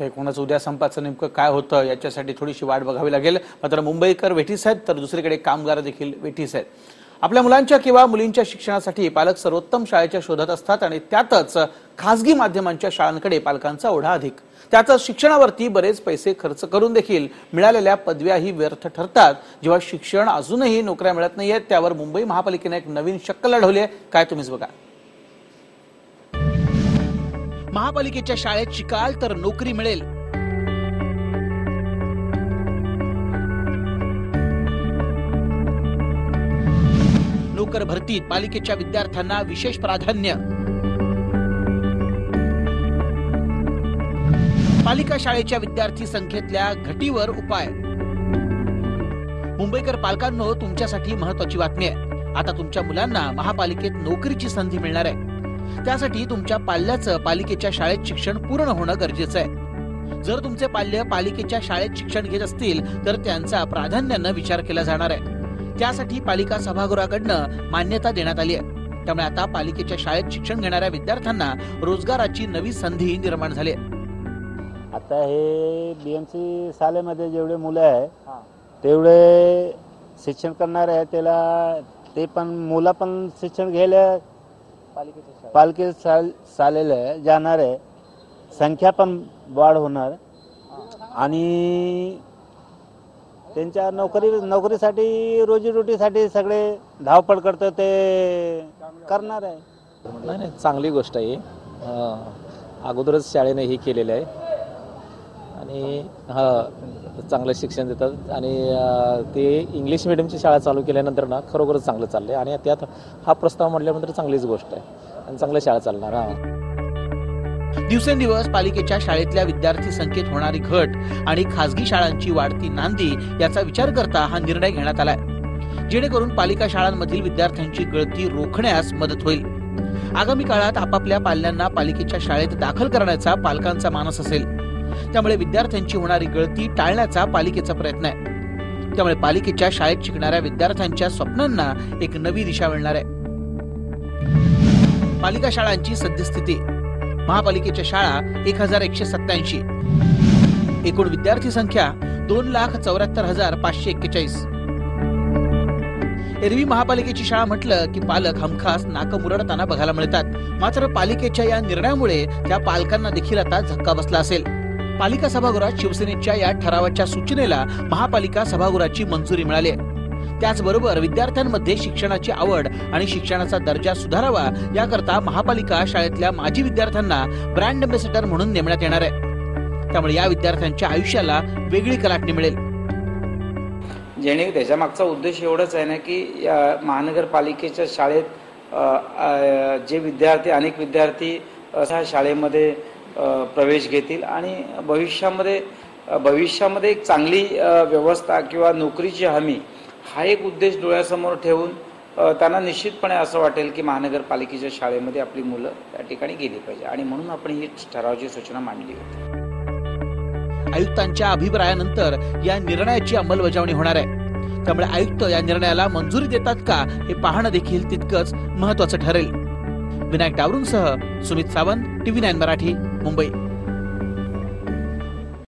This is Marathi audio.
तर कोणाचं उद्या संपाचं नेमकं काय होतं याच्यासाठी थोडीशी वाट बघावी लागेल. मात्र मुंबईकर वेठीस आहेत तर दुसरीकडे कामगार देखील वेठीस आहेत आपल्या मुलांच्या किंवा मुलींच्या शिक्षणासाठी पालक सर्वोत्तम शाळेच्या शोधात असतात आणि त्यातच खासगी माध्यमांच्या शाळांकडे पालकांचा ओढा अधिक. त्यातच शिक्षणावरती बरेच पैसे खर्च करून देखील मिळालेल्या पदव्याही व्यर्थ ठरतात. जेव्हा शिक्षण अजूनही नोकऱ्या मिळत नाहीयेत त्यावर मुंबई महापालिकेने एक नवीन शक्कल लढवली आहे. काय तुम्हीच बघा. महापालिकेच्या शाळेत शिकाल तर नोकरी मिळेल. नोकर भरतीत पालिकेच्या विद्यार्थ्यांना विशेष प्राधान्य. पालिका शाळेच्या विद्यार्थी संख्येतल्या घटीवर उपाय. मुंबईकर पालकांनो तुमच्यासाठी महत्वाची बातमी आहे. आता तुमच्या मुलांना महापालिकेत नोकरीची संधी मिळणार आहे. त्यासाठी तुमच्या पाल्याचं पालिकेच्या शाळेत शिक्षण पूर्ण होणं गरजेचं आहे. जर तुमचे पाल्य पालिकेच्या शाळेत शिक्षण घेत असतील तर त्यांचा प्राधान्यानं विचार केला जाणार आहे. त्यासाठी पालिका सभागृहाकडनं मान्यता देण्यात आली आहे. त्यामुळे आता पालिकेच्या शाळेत शिक्षण घेणाऱ्या विद्यार्थ्यांना रोजगाराची नवी संधी निर्माण झाली आहे. आता हे बी एम सी शाळेमध्ये जेवढे मुलं आहे तेवढे शिक्षण करणार आहे त्याला ते पण मुलं पण शिक्षण घ्यायला पालखी शाल शाळेला जाणार आहे संख्या पण वाढ होणार. आणि त्यांच्या नोकरी नोकरीसाठी रोजीरोटीसाठी सगळे धावपळ करतं ते करणार आहे. नाही नाही चांगली गोष्ट आहे. अगोदरच शाळेने ही केलेलं आहे. आणि हा चांगलं शिक्षण देतात. आणि ते इंग्लिश मिडियमची शाळा चालू केल्यानंतर ना खरोखरच चांगलं चाललं आहे आणि त्यात हा प्रस्ताव म्हटल्यानंतर चांगलीच गोष्ट आहे. आणि चांगल्या शाळा चालणार हा. दिवसेंदिवस पालिकेच्या शाळेतल्या विद्यार्थी संख्येत होणारी घट आणि खासगी शाळांची वाढती नांदी याचा विचार करता हा निर्णय घेण्यात आलाय. जेणेकरून पालिका शाळांमधील विद्यार्थ्यांची गळती रोखण्यास मदत होईल. आगामी काळात आपापल्या पाल्यांना पालिकेच्या शाळेत दाखल करण्याचा पालकांचा मानस असेल. त्यामुळे विद्यार्थ्यांची होणारी गळती टाळण्याचा पालिकेचा प्रयत्न आहे. त्यामुळे पालिकेच्या शाळेत शिकणाऱ्या विद्यार्थ्यांच्या स्वप्नांना एक नवी दिशा मिळणार आहे. पालिका शाळांची सद्यस्थिती. महापालिकेच्या शाळा एक हजार एकशे सत्याऐंशी एकूण विद्यार्थी संख्या दोन लाख चौऱ्याहत्तर हजार पाचशे एक्केचाळीस. एरवी महापालिकेची शाळा म्हटलं की पालक हमखास नाक मुरडताना बघायला मिळतात. मात्र पालिकेच्या या निर्णयामुळे त्या पालकांना देखील आता धक्का बसला असेल. पालिका सभागृहात शिवसेनेच्या या ठरावाच्या सूचनेला महापालिका सभागृहाची मंजुरी मिळाली आहे. त्याचबरोबर विद्यार्थ्यांमध्ये शिक्षणाची आवड आणि शिक्षणाचा दर्जा सुधारावा याकरता महापालिका शाळेतल्या माजी विद्यार्थ्यांना ब्रँड अम्बेसेडर म्हणून नेमण्यात येणार आहे. त्यामुळे या विद्यार्थ्यांच्या आयुष्याला वेगळी कलाटणी मिळेल. जेणे त्याच्या मागचा उद्देश एवढंच आहे ना की या महानगरपालिकेच्या शाळेत जे विद्यार्थी अनेक विद्यार्थी अशा शाळेमध्ये प्रवेश घेतील आणि भविष्यामध्ये भविष्यामध्ये एक चांगली व्यवस्था किंवा नोकरीची हमी हा एक उद्देश डोळ्यासमोर ठेवून त्यांना निश्चितपणे असं वाटेल की महानगरपालिकेच्या शाळेमध्ये आपली मुलं त्या ठिकाणी गेली पाहिजे. आणि म्हणून आपण ही ठरावाची सूचना मांडली होती. आयुक्तांच्या अभिप्रायानंतर या निर्णयाची अंमलबजावणी होणार आहे. त्यामुळे आयुक्त या निर्णयाला मंजुरी देतात का हे पाहणं देखील तितकंच महत्वाचं ठरेल. विनायक डावरूंसह सुमित सावंत टीव्ही नाईन मराठी मुंबई.